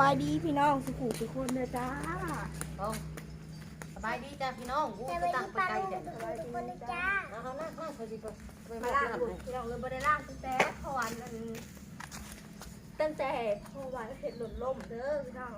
บายดีพี่น้องสุขุทุกคนเลยจ้าเอาสบายดีจ้าพี่น้องกูแต่ไปวันตั้งนี้ไปป้าไกลลุงเด็ดทุกคนทุกคนเลยจ้าเอาเขาหน้าข้างเขาสิไปไปมามาล่างน้ำบุเลยพี่น้องเลยบ่ได้ล่างตั้งแต่พอวันนั้นตั้งแต่พอวันเห็ดหล่นล่มเด้อพี่น้อง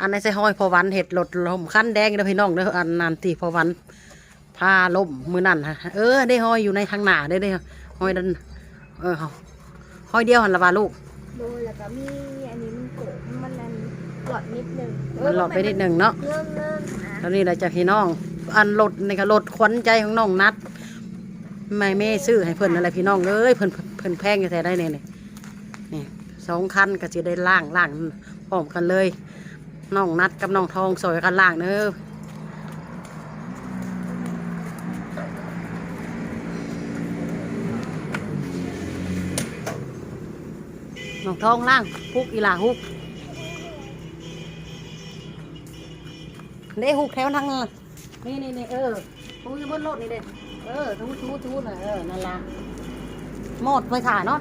อันในใส่ห้อยพอวันเห็ดหลดลมขั้นแดงเด้อพี่น้องเด้ออันนันตีพอวันพาล่มมือนั่นฮะเออได้ห้อยอยู่ในทางหน้าได้ได้ห้อยดันเออเขาห้อยเดียวหันละว่าลูกโดยแล้วก็มีอันนี้มันโกะมันอัน หลอดนิดนึงมันหลอดไปนิดหนึ่งเนาะเริ่มเริ่มนะตอนนี้เราจะพี่น้อง อันรถนี่ก็รถขวัญใจของน้องนัดไม่แม่ซื้อให้เพิ่นอะไรพี่น้องเอ้ยเพิ่นเพิ่นแพงอยู่แต่ได้เนี่ยนี่นี่สองคันก็จะได้ล่างล่างพร้อมกันเลยน้องนัดกับน้องทองสอยกันล่างเด้อน้องทองล่างฮุกอีหลาฮุก เด้ฮุกแถวทางนั้นล่ะนี่นี่นี่เออทูอยู่บนรถนี่เด้เออทูทูทูน่ะเออนั่นละหมดไปถ่าเนาะ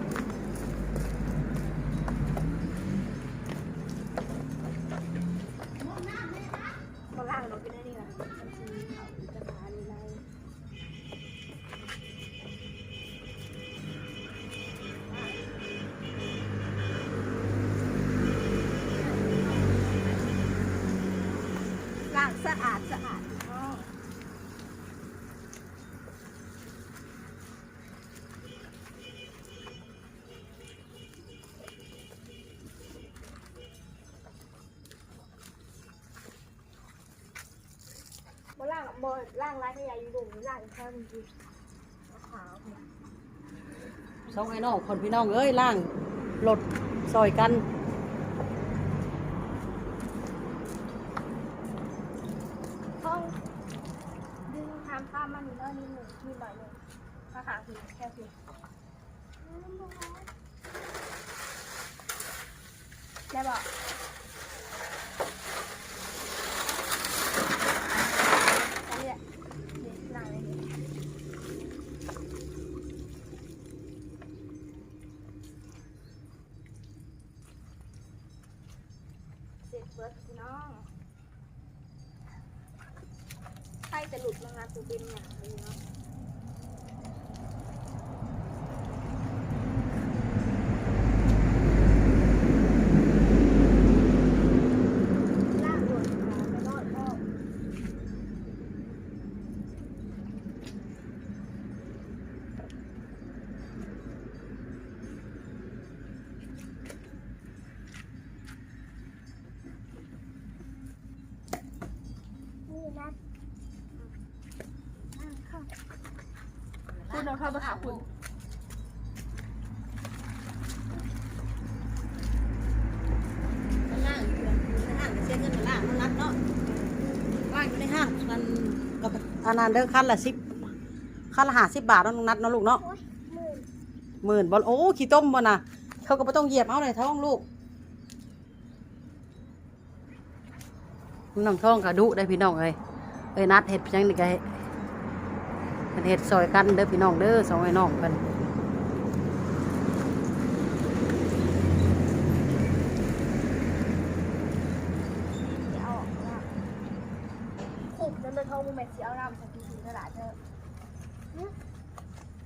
บ่ล่างบ่ล่างร้านใหญ่อยู่ดุล่างแค่จริงขาวเนี่ยสองไอ้น้องคนพี่น้องเอ้ยล่างรถซอยกันห้องดึงทำข้ามมานี่แล้วนี่หนึ่งมีหน่อยหนึ่งมาขาคือแค่คือได้บอกอันนี้แหละนี่ล่างเลยนี่ เบิร์ดพี่น้องใครจะหลุดลงมาตูเป็นอย่างเลยเนาะลากหลุดมาไปรอดพ่อนี่นะอะเข้า คุณเอาเข้ามาหาคุณมันล่างอยู่ในห้างเสียเงินมันล่างมันนัดเนาะล่างอยู่ในห้างมันกับอันนั้นเด้อคันละสิบคันละห้าสิบบาทเนาะน้องนัดเนาะลูกเนาะหมื่นบอลโอ้ขี้ต้มบ่น่ะเขาก็ไม่ต้องเหยียบเอาเลยท้องลูกน้องท้องกระดุได้พี่น้องเอ้ยเอ้ยนัดเห็ดเพียงนี่ก็ เฮ็ดเห็ดซอยกันเด้อพี่น้องเด้อสองไอ้น้องกันจะเอาออกมาขุบจนเลยเขาโมเมนต์สีเอาน้ำสักทีทีตลาดเธออืม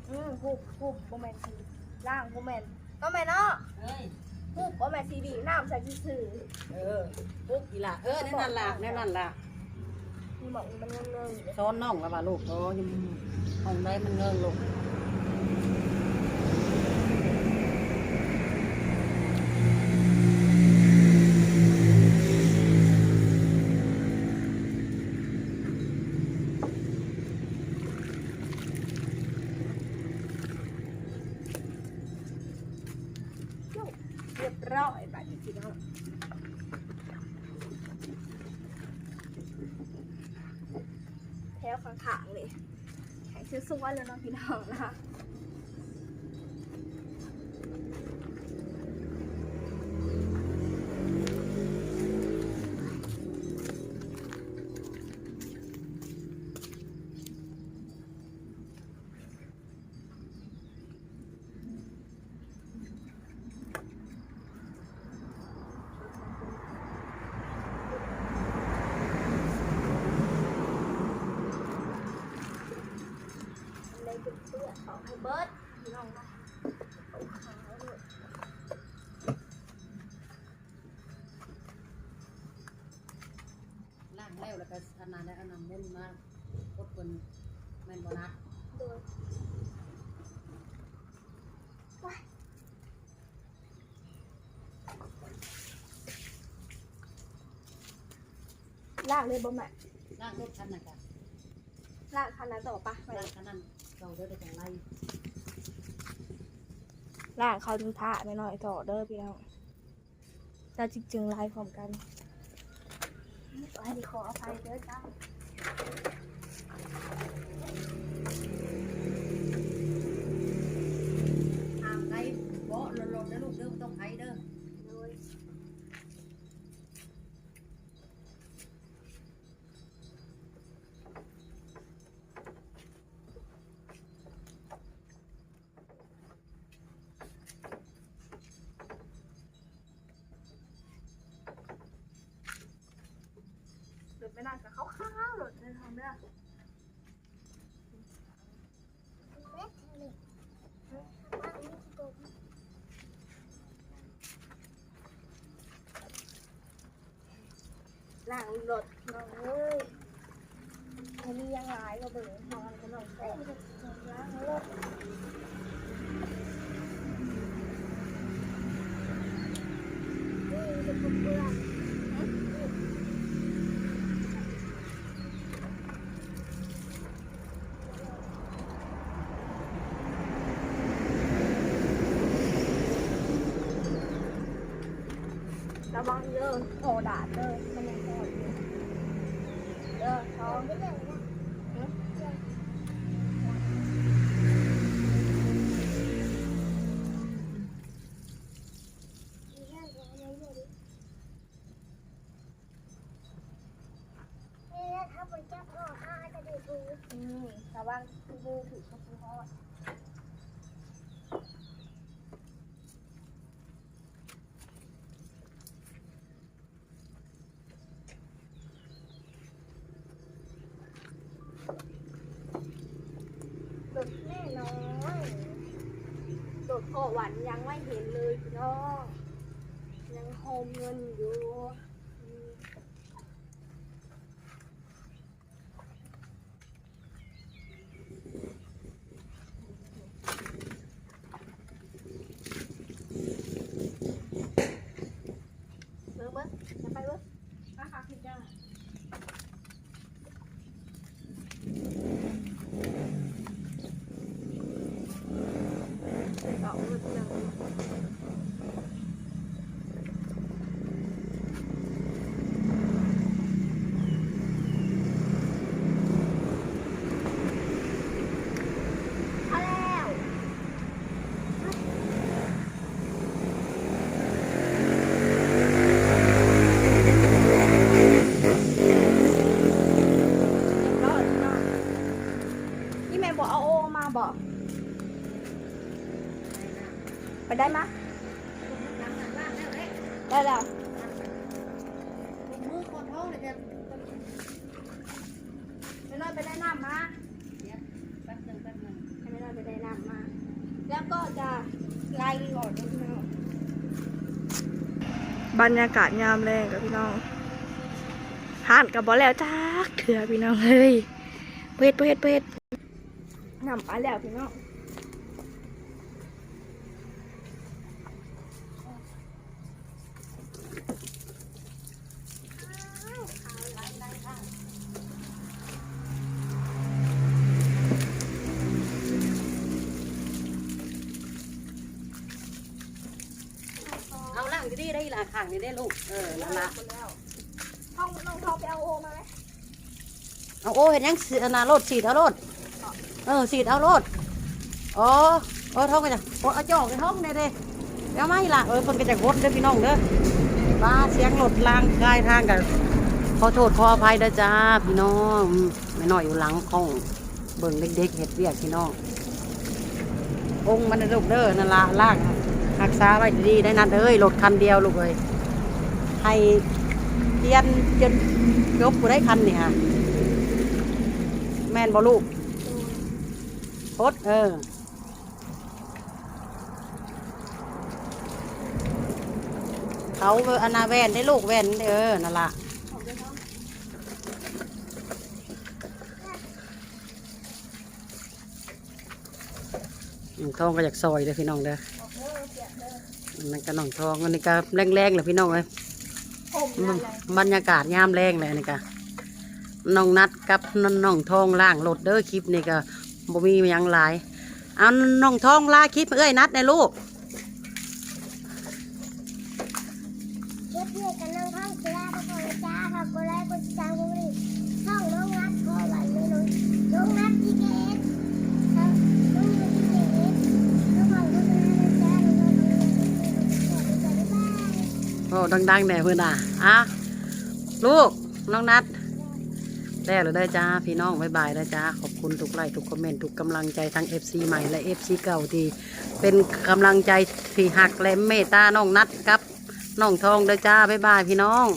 อืมขุบขุบโมเมนต์สีล่างโมเมนต์ก็แม่นเนาะเอ้ยขุบโมเมนต์สีดีน้ำใส่ที่สื่อเออปุ๊กอีหล่ะเออแน่นั่นล่ะแน่นั่นล่ะมีหมอกมันเงินเงินอยู่เลยซ้อนน้องแล้วป่ะลูกโอ้ย ห้องใดมันเงิงลูกเรียบร้อยแบบนี้พี่น้องแถวข้างๆเลย แข็งชื่อซุ้มว่าเลยเนาะพี่น้องนะ คะบิร์ดพี่น้องนะเอาขาเลยล่างแล้วแล้วก็อันนั้นได้อันนั้นมุ่นมากกดคนแม่นบ่นัดโดยลากเลยบ่แม่ล่างรถคันน่ะกะลากคันนั้นต่อปะไปล่างคันนั้นเราเด้อไปจังไร ล่ากเขาถึงท่าไม่น้อยต่อเด้อพี่น้องจะจริงๆไล่พร้อมกันขอให้ดีขออภัยเด้อจ้าทางไกลบ่หล่นๆนะลูกเด้อต้องไกลเด้อ ไม่ได้กับเขาข้าวหลุดในทางเด้อหลังหลดน้องเอ้ยอันนี้ยังหลายก็เบิ่งนอนกันน้องแป้งล้างรถนี่จะเปื้อน วังเด้อโอดาดเด้อมันยังโอดอยู่เด้อท้องไม่ได้นะอืมระวังมือถือเขาคือฮอดโดดแน่นอนโดด พอหวันยังไม่เห็นเลยพี่น้องยังโฮมเงินอยู่อืม เบิ้งเบิ้งจะไปเบิ้งมาค่ะพี่จ้าเอาเงินยังเอาแล้ว รอดรอดนี่แม่บอกเอาโอมาบอก ไปได้มะล่างล่างแล้วแหละได้แล้วมือคนท้องเลยจ้ะไม่น้อยไปได้น้ำมาแป๊บหนึงแป๊บนึงไม่น้อยไปได้น้ำมา แล้วก็จะไล่ก่อนพี่น้องบรรยากาศยามแรงกับพี่น้องห่านกับบอแล้วจ้าเถื่อพี่น้องเลยเพ็ดเพ็ดเพ็ดนำมาแล้วพี่น้อง ล่างดีๆได้ล่ะข้างนี้ได้ลูก เออนั่นล่ะห้องน้องทอไปเอาโอมาไหมเอาโอ้เห็นยังสีอันน่ะรถสีดเอารถเออสีดเอารถอ๋อโอ้ท้องกันจ้ะโอ้เอาจอกในท้องเด้เด้เดี๋ยวไม่ล่ะเออคนก็จะกดเด้อพี่น้องเด้อมาเสียงรถลางกายทางกันขอโทษขออภัยเด้อจ้าพี่น้องอืมไม่น้อยอยู่หลังกล้องเบิ่งเด็กๆเห็ดเวียกพี่น้ององค์มันนะลูกเด้อนั่นละล่าง รักษาไว้ดีได้นัดเอ้ยรถคันเดียวลูกเอ้ยให้เทียนจนยกกูได้คันนี่ฮะแม่นบอลูกโคดเออเขาอนาแวนได้ลูกแวนเออนั่นละทองก็อยากซอยเด้อพี่น้องเด้อ นั่นก็น้องทองอันนี้ก็แรงๆเลยพี่น้องเลยผมนั่นแหละบรรยากาศยามแรงเลยอันนี่ก็น้องนัดกับน้องทองล่างรถเด้อคลิปนี่ก็บ่มีหยังหลายเอาน้องทองลาคลิปเอ้ยนัดในลูก โอ้ดังๆแน่เพื่อนอะอะลูกน้องนัดแด้หรือได้จ้าพี่น้องบายบายได้จ้าขอบคุณทุกไลค์ทุกคอมเมนต์ทุกกำลังใจทั้ง FC ใหม่และ FC เก่าที่เป็นกำลังใจที่หักและเมตตาน้องนัดครับน้องทองได้จ้าบายบายพี่น้อง